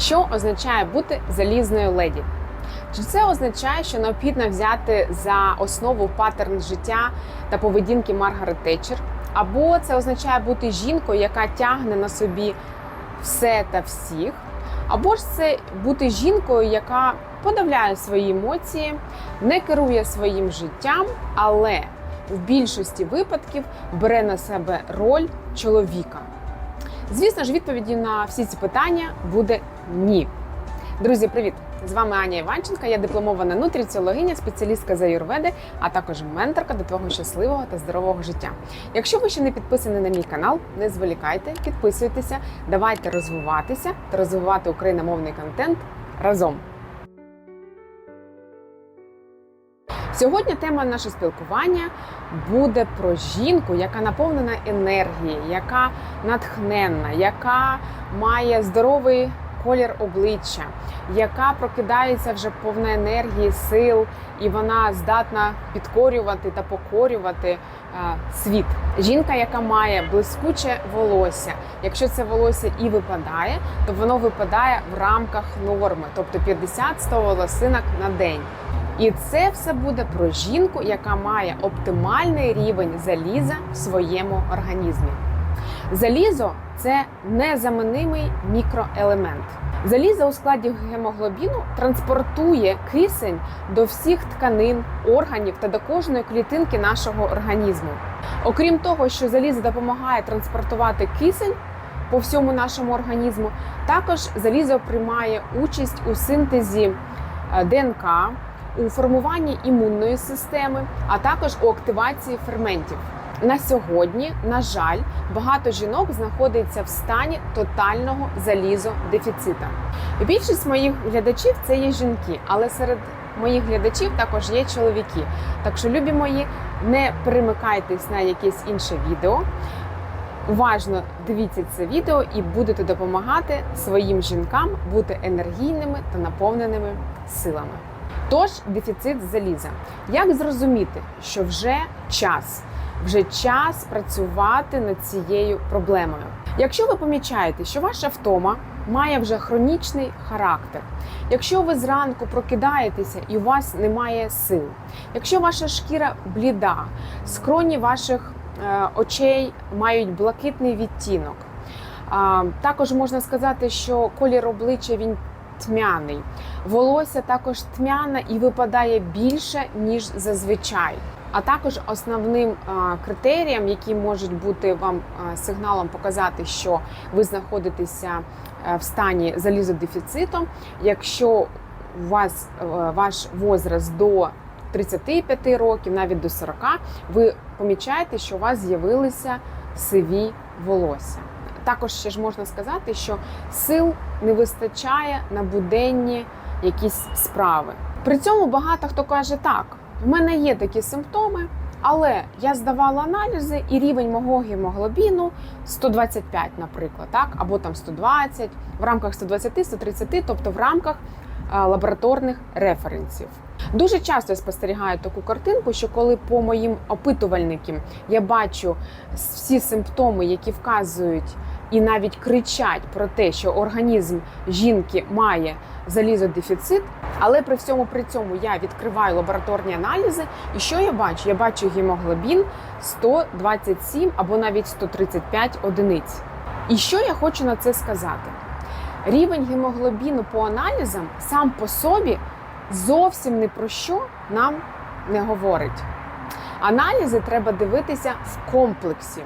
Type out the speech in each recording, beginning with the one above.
Що означає бути залізною леді? Чи це означає, що необхідно взяти за основу паттерн життя та поведінки Маргарет Тетчер? Або це означає бути жінкою, яка тягне на собі все та всіх? Або ж це бути жінкою, яка подавляє свої емоції, не керує своїм життям, але в більшості випадків бере на себе роль чоловіка. Звісно ж, відповіді на всі ці питання буде ні. Друзі, привіт! З вами Аня Іванченка. Я дипломована нутриціологиня, спеціалістка з аюрведи, а також менторка до твого щасливого та здорового життя. Якщо ви ще не підписані на мій канал, не зволікайте, підписуйтеся, давайте розвиватися та розвивати україномовний контент разом. Сьогодні тема нашого спілкування буде про жінку, яка наповнена енергією, яка натхненна, яка має здоровий колір обличчя, яка прокидається вже повна енергії, сил, і вона здатна підкорювати та покорювати е, світ. Жінка, яка має блискуче волосся. Якщо це волосся і випадає, то воно випадає в рамках норми, тобто 50-100 волосинок на день. І це все буде про жінку, яка має оптимальний рівень заліза в своєму організмі. Залізо це незамінимий мікроелемент. Залізо у складі гемоглобіну транспортує кисень до всіх тканин, органів та до кожної клітинки нашого організму. Окрім того, що залізо допомагає транспортувати кисень по всьому нашому організму, також залізо приймає участь у синтезі е, ДНК, у формуванні імунної системи, а також у активації ферментів. На сьогодні, на жаль, багато жінок знаходиться в стані тотального залізодефіцита. Більшість моїх глядачів це є жінки, але серед моїх глядачів також є чоловіки. Так що, любі мої, не перемикайтесь на якесь інше відео. Уважно дивіться це відео і будете допомагати своїм жінкам бути енергійними та наповненими силами. Тож дефіцит заліза. Як зрозуміти, що вже час? Вже час працювати над цією проблемою. Якщо ви помічаєте, що ваша втома має вже хронічний характер, якщо ви зранку прокидаєтеся і у вас немає сил, якщо ваша шкіра бліда, скроні ваших е, очей мають блакитний відтінок, а, також можна сказати, що колір обличчя він тьмяний, волосся також тьмяне і випадає більше ніж зазвичай. А також основним критерієм, які можуть бути вам сигналом показати, що ви знаходитеся в стані залізодефіциту, якщо у вас ваш возраст до 35 років, навіть до 40, ви помічаєте, що у вас з'явилися сиві волосся. Також ще ж можна сказати, що сил не вистачає на буденні якісь справи. При цьому багато хто каже так. В мене є такі симптоми, але я здавала аналізи, і рівень мого гемоглобіну 125, наприклад, так, або там 120, в рамках 120-130, тобто в рамках а, лабораторних референсів. Дуже часто я спостерігаю таку картинку, що коли по моїм опитувальникам я бачу всі симптоми, які вказують і навіть кричать про те, що організм жінки має залізодефіцит, але при всьому при цьому я відкриваю лабораторні аналізи, і що я бачу? Я бачу гемоглобін 127 або навіть 135 одиниць. І що я хочу на це сказати? Рівень гемоглобіну по аналізам сам по собі зовсім не про що нам не говорить. Аналізи треба дивитися в комплексі.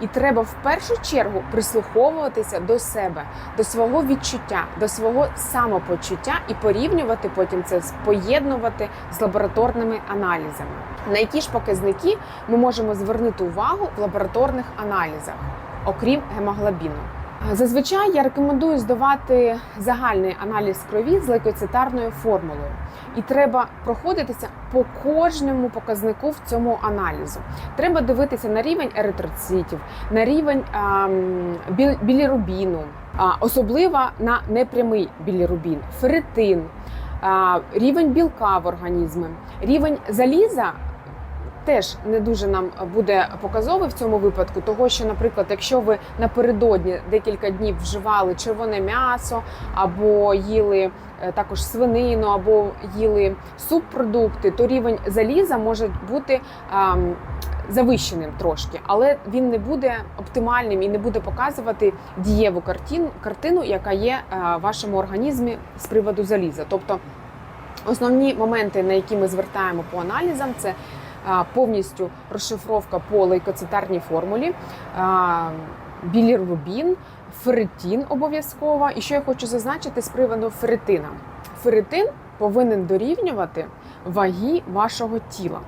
І треба в першу чергу прислуховуватися до себе, до свого відчуття, до свого самопочуття і порівнювати потім це поєднувати з лабораторними аналізами. На які ж показники ми можемо звернути увагу в лабораторних аналізах, окрім гемоглобіну? Зазвичай я рекомендую здавати загальний аналіз крові з лейкоцитарною формулою, і треба проходитися по кожному показнику в цьому аналізу. Треба дивитися на рівень еритроцитів, на рівень а, біл, білірубіну, а, особливо на непрямий білірубін, ферритин, а, рівень білка в організмі, рівень заліза. Теж не дуже нам буде показовий в цьому випадку, того що, наприклад, якщо ви напередодні декілька днів вживали червоне м'ясо або їли е, також свинину, або їли субпродукти, то рівень заліза може бути ем, завищеним трошки, але він не буде оптимальним і не буде показувати дієву картину, картину яка є е, в вашому організмі з приводу заліза. Тобто основні моменти, на які ми звертаємо по аналізам, це повністю розшифровка по лейкоцитарній формулі, білірубін, ферритін обов'язково. І що я хочу зазначити з приводу ферритина. Ферритин повинен дорівнювати ваги вашого тіла.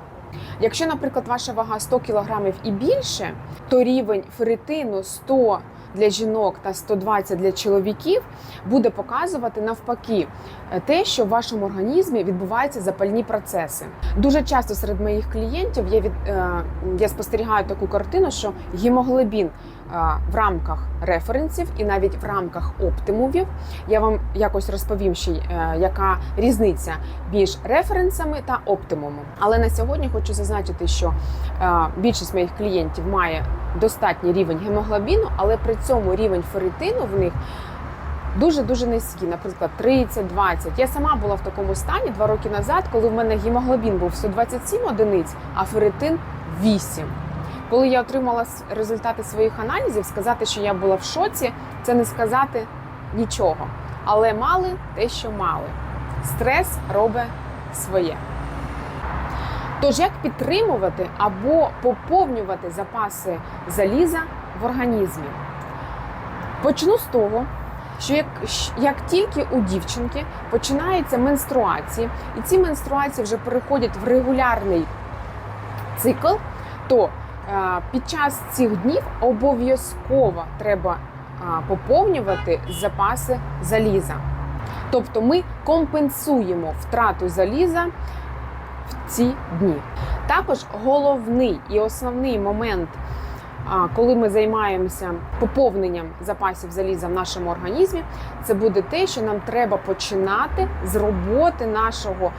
Якщо, наприклад, ваша вага 100 кг і більше, то рівень ферритину 100 для жінок та 120 для чоловіків буде показувати навпаки е, те, що в вашому організмі відбуваються запальні процеси. Дуже часто серед моїх клієнтів я від е, я спостерігаю таку картину, що гемоглобін в рамках референсів і навіть в рамках оптимумів. Я вам якось розповім ще, е, яка різниця між референсами та оптимумом. Але на сьогодні хочу зазначити, що е, більшість моїх клієнтів має достатній рівень гемоглобіну, але при цьому рівень ферритину в них дуже дуже низький, наприклад, 30-20. Я сама була в такому стані два роки назад, коли в мене гемоглобін був 127 одиниць, а ферритин 8. Коли я отримала результати своїх аналізів, сказати, що я була в шоці, це не сказати нічого. Але мали те, що мали. Стрес робить своє. Тож, як підтримувати або поповнювати запаси заліза в організмі? Почну з того, що як, як тільки у дівчинки починаються менструації, і ці менструації вже переходять в регулярний цикл, то під час цих днів обов'язково треба поповнювати запаси заліза. Тобто ми компенсуємо втрату заліза в ці дні. Також головний і основний момент, коли ми займаємося поповненням запасів заліза в нашому організмі, це буде те, що нам треба починати з роботи нашого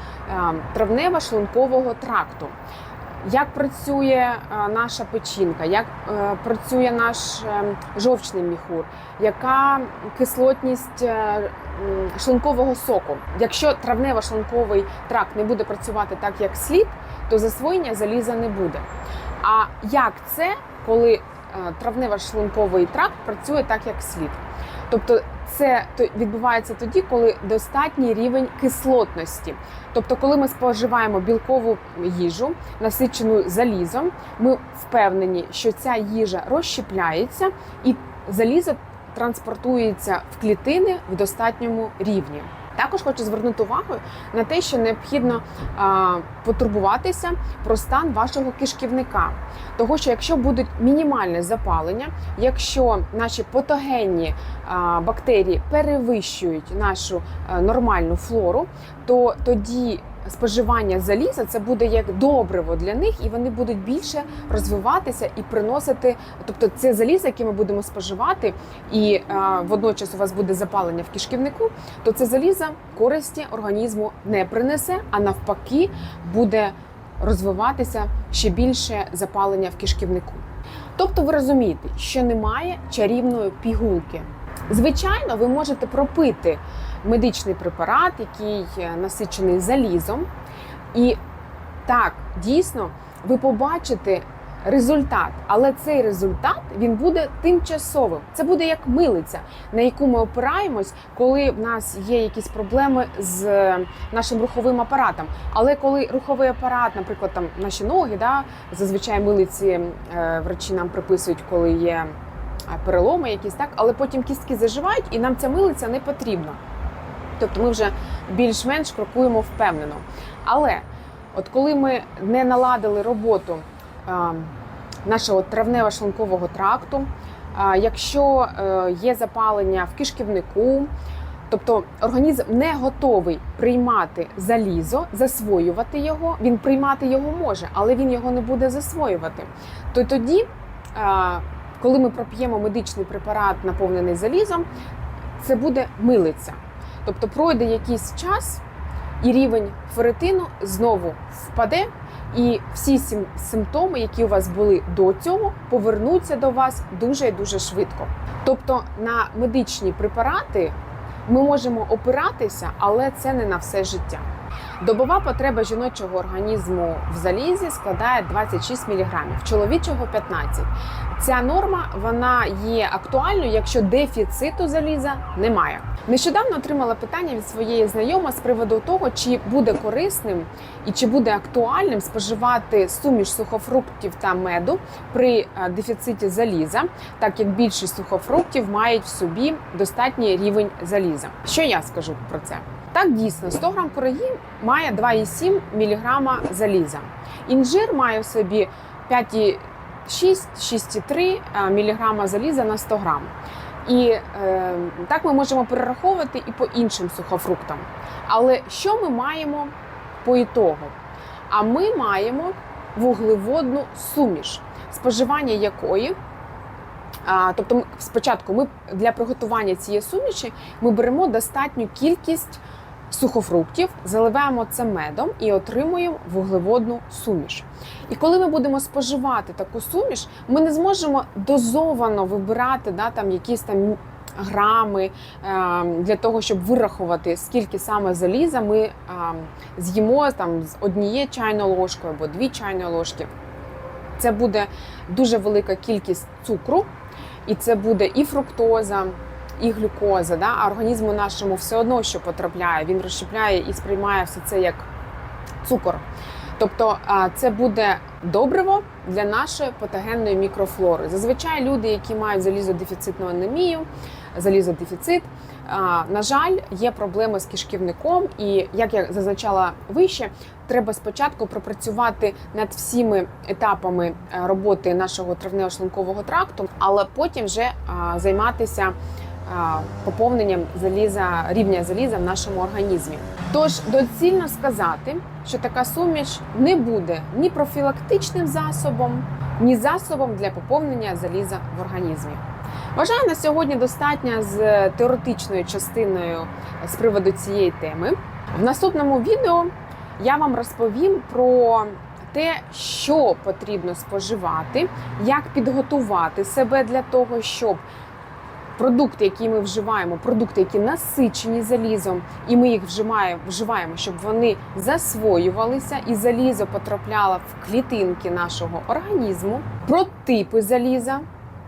травнево-шлункового тракту. Як працює е, наша печінка, як е, працює наш е, жовчний міхур, яка кислотність шлункового соку? Якщо травнево-шлунковий тракт не буде працювати так, як слід, то засвоєння заліза не буде. А як це, коли травнево-шлунковий тракт працює так, як слід? Тобто це відбувається тоді, коли достатній рівень кислотності. Тобто, коли ми споживаємо білкову їжу, насичену залізом, ми впевнені, що ця їжа розщепляється і залізо транспортується в клітини в достатньому рівні. Також хочу звернути увагу на те, що необхідно а, потурбуватися про стан вашого кишківника. Того, що якщо будуть мінімальне запалення, якщо наші патогенні а, бактерії перевищують нашу а, нормальну флору, то тоді споживання заліза це буде як добриво для них, і вони будуть більше розвиватися і приносити. Тобто, це залізо, яке ми будемо споживати, і а, водночас у вас буде запалення в кишківнику, то це залізо користі організму не принесе, а навпаки буде розвиватися ще більше запалення в кишківнику. Тобто ви розумієте, що немає чарівної пігулки. Звичайно, ви можете пропити медичний препарат, який е, насичений залізом, і так, дійсно, ви побачите результат, але цей результат він буде тимчасовим. Це буде як милиця, на яку ми опираємось, коли в нас є якісь проблеми з е, нашим руховим апаратом. Але коли руховий апарат, наприклад, там наші ноги, да, зазвичай милиці е, врачі нам приписують, коли є переломи якісь так, але потім кістки заживають, і нам ця милиця не потрібна. Тобто ми вже більш-менш крокуємо впевнено. Але от коли ми не наладили роботу е, нашого травнево-шлункового тракту, е, якщо е, є запалення в кишківнику, тобто організм не готовий приймати залізо, засвоювати його, він приймати його може, але він його не буде засвоювати. То тоді, е, коли ми проп'ємо медичний препарат, наповнений залізом, це буде милиця. Тобто пройде якийсь час, і рівень ферритину знову впаде, і всі симптоми, які у вас були до цього, повернуться до вас дуже і дуже швидко. Тобто на медичні препарати ми можемо опиратися, але це не на все життя. Добова потреба жіночого організму в залізі складає 26 мг, чоловічого 15. Ця норма вона є актуальною, якщо дефіциту заліза немає. Нещодавно отримала питання від своєї знайоми з приводу того, чи буде корисним і чи буде актуальним споживати суміш сухофруктів та меду при е, дефіциті заліза, так як більшість сухофруктів мають в собі достатній рівень заліза. Що я скажу про це? Так дійсно 100 грам кураги має 2,7 мг заліза. Інжир має в собі 5,6-6,3 мг заліза на 100 грам. І е, так ми можемо перераховувати і по іншим сухофруктам. Але що ми маємо по ітогу? А ми маємо вуглеводну суміш, споживання якої. А, тобто, спочатку ми для приготування цієї суміші ми беремо достатню кількість сухофруктів, заливаємо це медом і отримуємо вуглеводну суміш. І коли ми будемо споживати таку суміш, ми не зможемо дозовано вибирати да, там, якісь там грами е, для того, щоб вирахувати, скільки саме заліза ми е, з'їмо там, з однією чайною ложкою або дві чайні ложки. Це буде дуже велика кількість цукру, і це буде і фруктоза, і глюкоза. Да? А організму нашому все одно, що потрапляє, він розщепляє і сприймає все це як цукор. Тобто це буде добриво для нашої патогенної мікрофлори. Зазвичай люди, які мають залізодефіцитну анемію, залізодефіцит, на жаль, є проблеми з кишківником, і як я зазначала вище, треба спочатку пропрацювати над всіми етапами е, роботи нашого травнево-шлункового тракту, але потім вже займатися поповненням заліза, рівня заліза в нашому організмі. Тож доцільно сказати, що така суміш не буде ні профілактичним засобом, ні засобом для поповнення заліза в організмі. Вважаю на сьогодні достатньо з теоретичною частиною з приводу цієї теми. В наступному відео я вам розповім про те, що потрібно споживати, як підготувати себе для того, щоб продукти, які ми вживаємо, продукти, які насичені залізом, і ми їх вживаємо, вживаємо, щоб вони засвоювалися і залізо потрапляло в клітинки нашого організму, про типи заліза,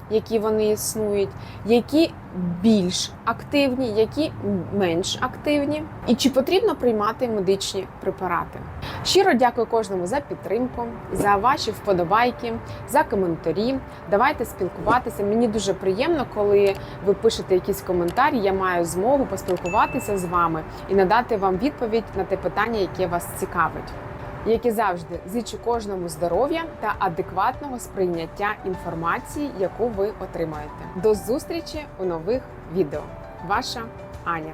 які вони існують, які більш активні, які менш активні, і чи потрібно приймати медичні препарати. Щиро дякую кожному за підтримку, за ваші вподобайки, за коментарі. Давайте спілкуватися. Мені дуже приємно, коли ви пишете якісь коментарі. Я маю змогу поспілкуватися з вами і надати вам відповідь на те питання, яке вас цікавить. Як і завжди, зичу кожному здоров'я та адекватного сприйняття інформації, яку ви отримаєте. До зустрічі у нових відео. Ваша Аня.